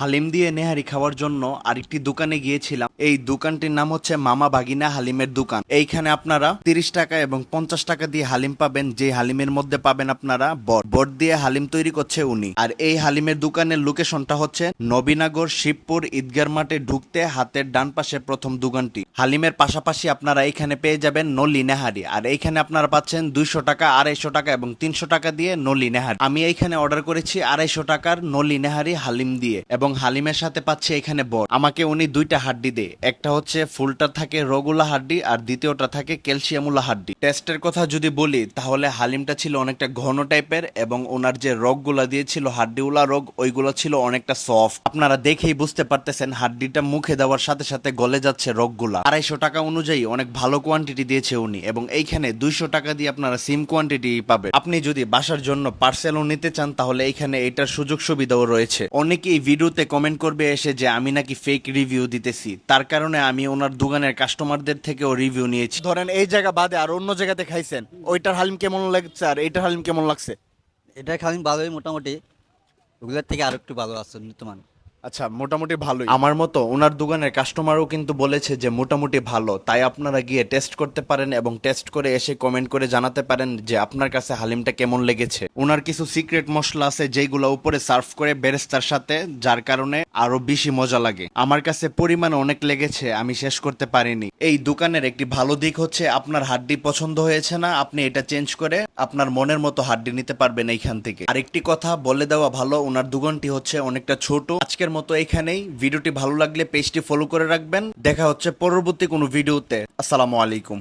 হালিম দিয়ে নেহারি খাওয়ার জন্য আরেকটি দোকানে গিয়েছিলাম। এই দোকানটির নাম হচ্ছে মামা বাগিনা হালিমের দোকান। এইখানে আপনারা তিরিশ টাকা এবং পঞ্চাশ টাকা দিয়ে হালিম পাবেন, যে হালিমের মধ্যে পাবেন আপনারা বট বট দিয়ে হালিম তৈরি করছে উনি। আর এই হালিমের দোকানের লোকেশনটা হচ্ছে নবীনগর শিবপুর ঈদগার মাঠে ঢুকতে হাতের ডান পাশে প্রথম দোকানটি। হালিমের পাশাপাশি আপনারা এখানে পেয়ে যাবেন নলি নেহারি। আর এইখানে আপনারা পাচ্ছেন দুইশো টাকা, আড়াইশো টাকা এবং তিনশো টাকা দিয়ে নলি নেহারি। আমি এইখানে অর্ডার করেছি আড়াইশো টাকার নলি নেহারি হালিম দিয়ে এবং হালিমের সাথে পাচ্ছে এখানে বট আমাকে উনি দুইটা হাড্ডি দেয়। একটা হচ্ছে ফুলটা থাকে রগুলা হাড্ডি আর দ্বিতীয়টা থাকে ক্যালসিয়ামুলা হাড্ডি। টেস্টের কথা যদি বলি, তাহলে হালিমটা ছিল অনেকটা ঘন টাইপের এবং ওনার যে রগগুলা দিয়েছিল হাড্ডিওলা রোগ, ওইগুলো ছিল অনেকটা সফট। আপনারা দেখেই বুঝতে পারতেছেন হাড্ডিটা মুখে দেওয়ার সাথে সাথে গলে যাচ্ছে রগগুলা। আড়াইশো টাকা অনুযায়ী অনেক ভালো কোয়ান্টিটি দিয়েছে উনি এবং এইখানে দুইশো টাকা দিয়ে আপনারা সিম কোয়ান্টিটি পাবেন। আপনি যদি বাসার জন্য পার্সেলও নিতে চান, তাহলে এইখানে এটার সুযোগ সুবিধাও রয়েছে। অনেকে অনেকেই ভিডিওতে কমেন্ট করবে এসে যে, আমি নাকি ফেক রিভিউ দিতেছি। তার কারণে আমি ওনার দোকানের কাস্টমারদের থেকেও রিভিউ নিয়েছি। ধরেন এই জায়গা বাদে আর অন্য জায়গাতে খাইছেন, ওইটার হালিম কেমন লাগছে আর এইটার হালিম কেমন লাগছে? এটা খাওয়ান ভালোই মোটামুটি। ওগুলোর থেকে আরও একটু ভালো আছে নিত্যমান আচ্ছা মোটামুটি ভালোই। আমার মতো ওনার দোকানের কাস্টমারও কিন্তু বলেছে যে মোটামুটি ভালো। তাই আপনারা গিয়ে টেস্ট করতে পারেন এবং টেস্ট করে এসে কমেন্ট করে জানাতে পারেন যে আপনার কাছে হালিমটা কেমন লেগেছে। ওনার কিছু সিক্রেট মশলা আছে যেগুলো উপরে সার্ভ করে বেরেস্তার সাথে, যার কারণে আরও বেশি মজা লাগে। আমার কাছে পরিমাণ অনেক লেগেছে, আমি শেষ করতে পারিনি। এই দোকানের একটি ভালো দিক হচ্ছে, আপনার হাড্ডি পছন্দ হয়েছে না, আপনি এটা চেঞ্জ করে আপনার মনের মতো হাড্ডি নিতে পারবেন এইখান থেকে। আরেকটি কথা বলে দেওয়া ভালো ওনার দোকানটি হচ্ছে অনেকটা ছোট। আজকের মতো এখানেই। ভিডিওটি ভালো লাগলে পেজটি ফলো করে রাখবেন। দেখা হচ্ছে পরবর্তী কোনো ভিডিওতে। আসসালামু আলাইকুম।